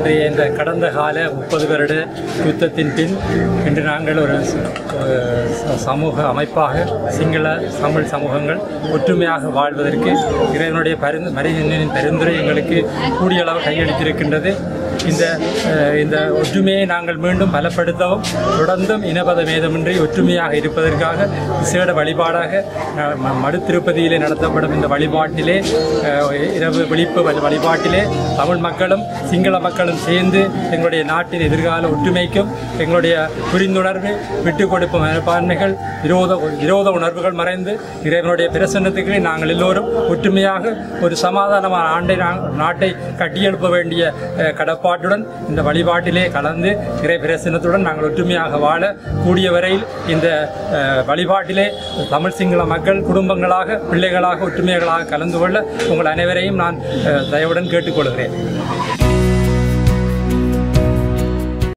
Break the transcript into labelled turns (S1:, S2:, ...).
S1: இன்றைய இந்த கடந்த கால முப்பது வருட யுத்தத்தின் பின் இன்று நாங்கள் ஒரு சமூக அமைப்பாக சிங்கள தமிழ் சமூகங்கள் ஒற்றுமையாக வாழ்வதற்கு இறைவனுடைய பரிந்து மரியாதையின் பரிந்துரை எங்களுக்கு கூடிய அளவு கையளித்திருக்கின்றது. இந்த இந்த ஒற்றுமையை நாங்கள் மீண்டும் பலப்படுத்தவும் தொடர்ந்தும் இனபத வேதமின்றி ஒற்றுமையாக இருப்பதற்காக விசேட வழிபாடாக ம- மடுத்திருப்பதியிலே நடத்தப்படும் இந்த வழிபாட்டிலே இரவு விழிப்பு வழிபாட்டிலே தமிழ் மக்களும் சிங்கள மக்களும் சேர்ந்து எங்களுடைய நாட்டின் எதிர்கால ஒற்றுமைக்கும் எங்களுடைய புரிந்துணர்வு விட்டுக் கொடுப்பு மனப்பான்மைகள் விரோத விரோத உணர்வுகள் மறைந்து இறைவனுடைய பிரசன்னத்துக்கு நாங்கள் எல்லோரும் ஒற்றுமையாக ஒரு சமாதானமான ஆண்டை நாட்டை கட்டியெழுப்ப வேண்டிய கடப்பாடு கடப்பாட்டுடன் இந்த வழிபாட்டிலே கலந்து இறை பிரசனத்துடன் நாங்கள் ஒற்றுமையாக வாழ கூடிய வரையில் இந்த வழிபாட்டிலே தமிழ் சிங்கள மக்கள் குடும்பங்களாக பிள்ளைகளாக ஒற்றுமைகளாக கலந்து கொள்ள உங்கள் அனைவரையும் நான் தயவுடன் கேட்டுக்கொள்கிறேன்.